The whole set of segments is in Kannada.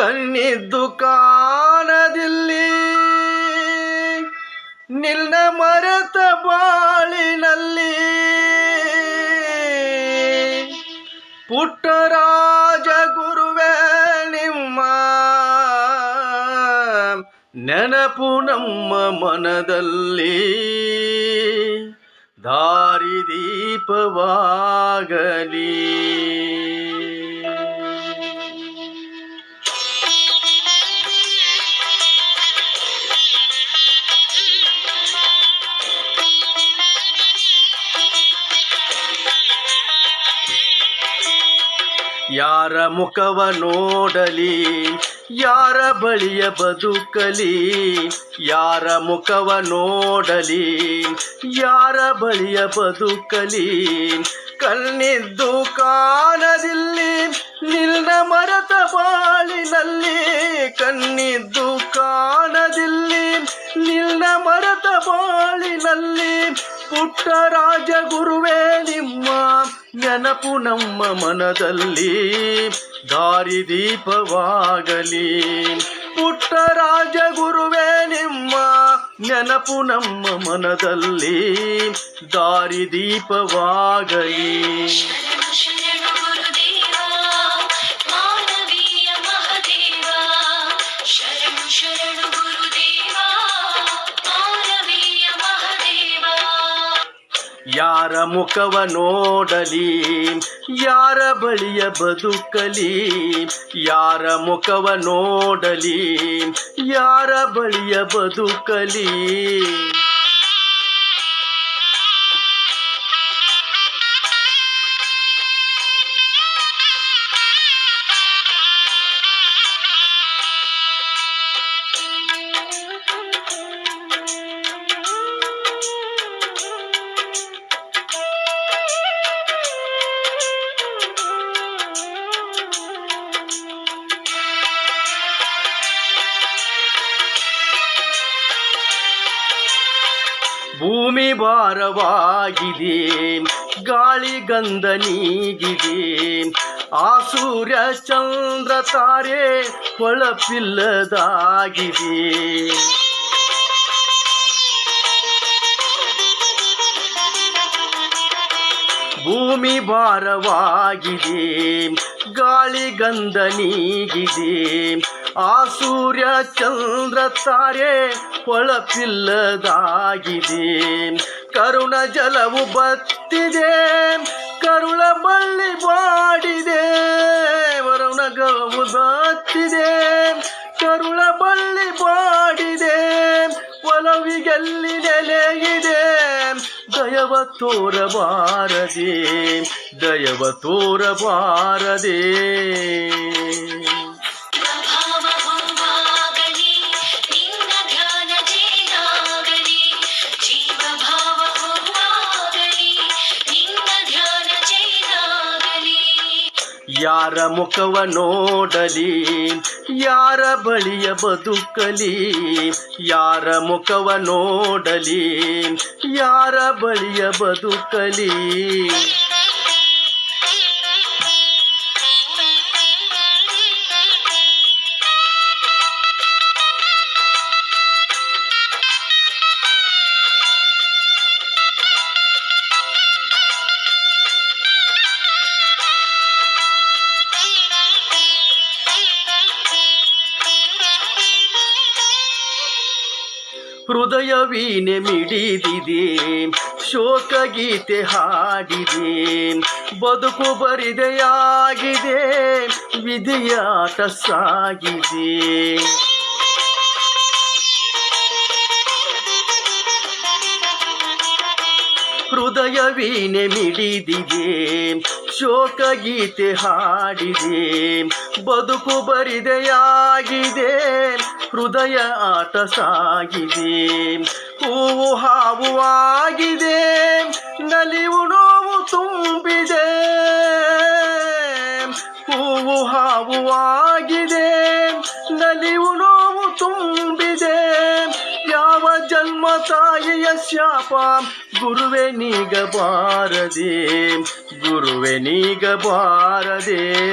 ಕಣ್ಣಿದ್ದು ಕಾಣದಿಲ್ಲಿ. ನಿನ್ನ ಮರೆತ ಬಾಳಿನಲ್ಲಿ. ಪುಟ್ಟರಾಜ ಗುರುವೇ ನಿಮ್ಮ ನೆನಪು ನಮ್ಮ ಮನದಲ್ಲಿ. ದಾರಿದೀಪವಾಗಲಿ ಯಾರ ಮುಖವ ನೋಡಲಿ? ಯಾರ ಬಳಿಯ ಬದುಕಲಿ? ಯಾರ ಮುಖವ ನೋಡಲಿ? ಯಾರ ಬಳಿಯ ಬದುಕಲಿ? ಕಣ್ಣಿದ್ದು ಕಾಣದಿಲ್ಲಿ ನಿನ್ನ ಮರತ ಬಾಳಿನಲ್ಲಿ. ಕಣ್ಣಿದ್ದು ಕಾಣದಿಲ್ಲಿ ನಿನ್ನ ಮರತ ಬಾಳಿನಲ್ಲಿ. ಪುಟ್ಟರಾಜ ಗುರುವೇ ನಿಮ್ಮ ನೆನಪು ನಮ್ಮ ಮನದಲ್ಲಿ. ದಾರಿದೀಪವಾಗಲಿ ಪುಟ್ಟರಾಜ ಗುರುವೇ ನಿಮ್ಮ ನೆನಪು ನಮ್ಮ ಮನದಲ್ಲಿ. ದಾರಿದೀಪವಾಗಲಿ ಯಾರ ಮುಖವ ನೋಡಲಿ? ಯಾರ ಬಳಿಯ ಬದುಕಲಿ? ಯಾರ ಮುಖವ ನೋಡಲಿ? ಯಾರ ಬಳಿಯ ಬದುಕಲಿ? ಭಾರವಾಗಿದೆ ಗಾಳಿ ಗಂಧ ನೀಗಿದೆ ಆ ಸೂರ್ಯ ಚಂದ್ರ ತಾರೆ ಹೊಳಪಿಲ್ಲದಾಗಿದೆ ಭೂಮಿ ಭಾರವಾಗಿದೆ ಗಾಳಿ ಗಂಧ ನೀಗಿದೆ ಆ ಸೂರ್ಯ ಚಂದ್ರ ತಾರೆ ಹೊಳಪಿಲ್ಲದಾಗಿದೆ ಕರುಣ ಜಲವು ಬತ್ತಿದೆ ಕರುಳ ಬಳ್ಳಿ ಬಾಡಿದೆ ವರುಣ ಗಲವು ಬತ್ತಿದೆ ಕರುಳ ಬಳ್ಳಿ ಬಾಡಿದೆ ಒಲವಿಗಲ್ಲಿ ನೆಲೆಯಿದೆ ದಯವ ತೋರಬಾರದೆ ದಯವ ತೋರಬಾರದೆ ಯಾರ ಮುಖವ ನೋಡಲಿ? ಯಾರ ಬಳಿಯ ಬದುಕಲಿ? ಯಾರ ಮುಖವ ನೋಡಲಿ? ಯಾರ ಬಳಿಯ ಬದುಕಲಿ? ಹೃದಯ ವೀಣೆ ಮಿಡಿದಿದೆ ಶೋಕ ಗೀತೆ ಹಾಡಿದೆ, ಬದುಕು ಬರಿದೆಯಾಗಿದೆ ವಿಧಿಯಾಟ ಸಾಗಿದೆ. ಹೃದಯ ವೀಣೆ ಮಿಡಿದಿದೆ ಶೋಕ ಗೀತೆ ಹಾಡಿದೆ, ಬದುಕು ಬರಿದೆಯಾಗಿದೆ ಹೃದಯ ಆಟ ಸಾಗಿದೆ. ಹೂವು ಹಾವುವಾಗಿದೆ. ನಲಿ ನಲಿವು ನೋವು ತುಂಬಿದೆ. ಹೂವು ಹಾವುವಾಗಿದೆ. ನಲಿವು ನೋವು ತುಂಬಿದೆ. ಯಾವ ಜನ್ಮ ತಾಯಿಯ ಶಾಪ? ಗುರುವೆ ನೀಗಬಾರದೆ. ಗುರುವೆ ನೀಗಬಾರದೆ.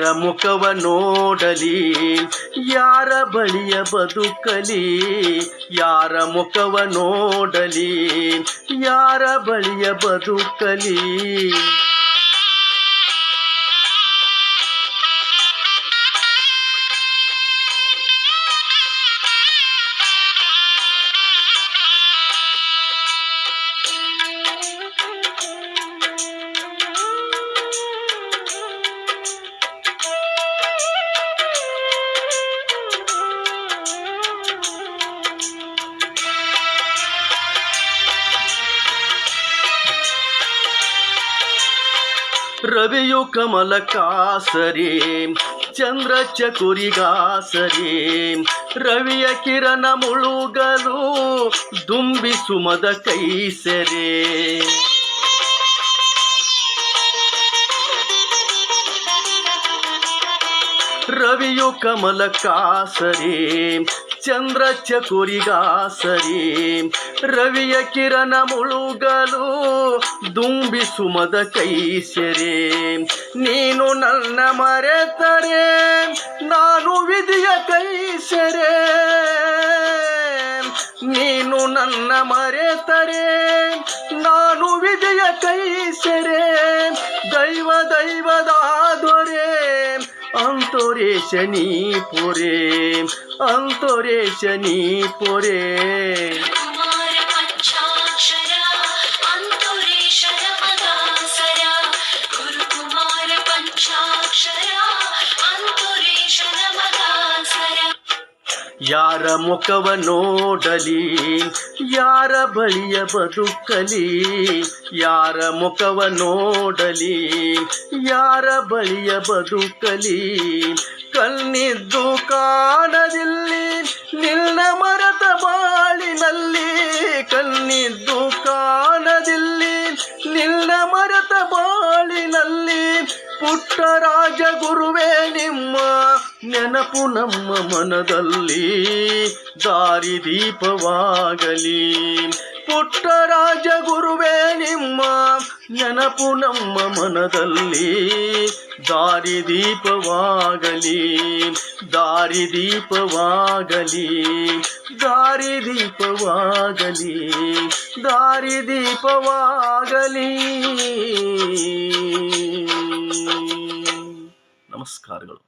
ಯಾರ ಮುಖವ ನೋಡಲಿ? ಯಾರ ಬಳಿಯ ಬದುಕಲಿ? ಯಾರ ಮುಖವ ನೋಡಲಿ? ಯಾರ ಬಳಿಯ ಬದುಕಲಿ? ರವಿಯು ಕಮಲ ಕಾಸರಿ, ಚಂದ್ರ ಚಕುರಿಗಾಸರಿ, ರವಿಯ ಕಿರಣ ಮುಳುಗಲು ದುಂಬಿ ಸುಮದ ಕೈಸರೆ. ರವಿಯು ಕಮಲ ಕಾಸರಿ, ಚಂದ್ರ ಚಕುರಿಗಾಸರಿ ರವಿಯ ಕಿರಣ ಮುಳುಗಲು ದುಂಬಿ ಸುಮದ ಕೈಸೆರೆ. ನೀನು ನನ್ನ ಮರೆತರೆ, ನಾನು ವಿಧಿಯ ಕೈಸೆರೆ. ನೀನು ನನ್ನ ಮರೆತರೆ, ನಾನು ವಿಧಿಯ ಕೈಸೆರೆ. ದೈವ ದೈವದ ದೊರೆ ಅಂತೋರೇಶ ನೀ ಪೊರೆ, ಅಂತೋರೇಶ ನೀ ಪೊರೆ. ಯಾರ ಮುಖವ ನೋಡಲಿ, ಯಾರ ಬಳಿಯ ಬದುಕಲಿ, ಯಾರ ಮುಖವ ನೋಡಲಿ, ಯಾರ ಬಳಿಯ ಬದುಕಲಿ, ಕಣ್ಣಿದ್ದು ಕಾಣದಿಲ್ಲಿ ನಿನ್ನ ಮರದ ಬಾಳಿನಲ್ಲಿ, ಕಣ್ಣಿದ್ದು ಕಾಣದಿಲ್ಲಿ ನಿನ್ನ ಮರದ ಬಾಳಿನಲ್ಲಿ ಪುಟ್ಟ ರಾಜ ಗುರುವೇ ನಿಮ್ಮ ನೆನಪು ನಮ್ಮ ಮನದಲ್ಲಿ. ದಾರಿದೀಪವಾಗಲಿ ಪುಟ್ಟ ರಾಜ ಗುರುವೇ ನಿಮ್ಮ ನೆನಪು ನಮ್ಮ ಮನದಲ್ಲಿ. ದಾರಿ ದೀಪವಾಗಲಿ. ದಾರಿದೀಪವಾಗಲಿ ದಾರಿದೀಪವಾಗಲಿ ನಮಸ್ಕಾರಗಳು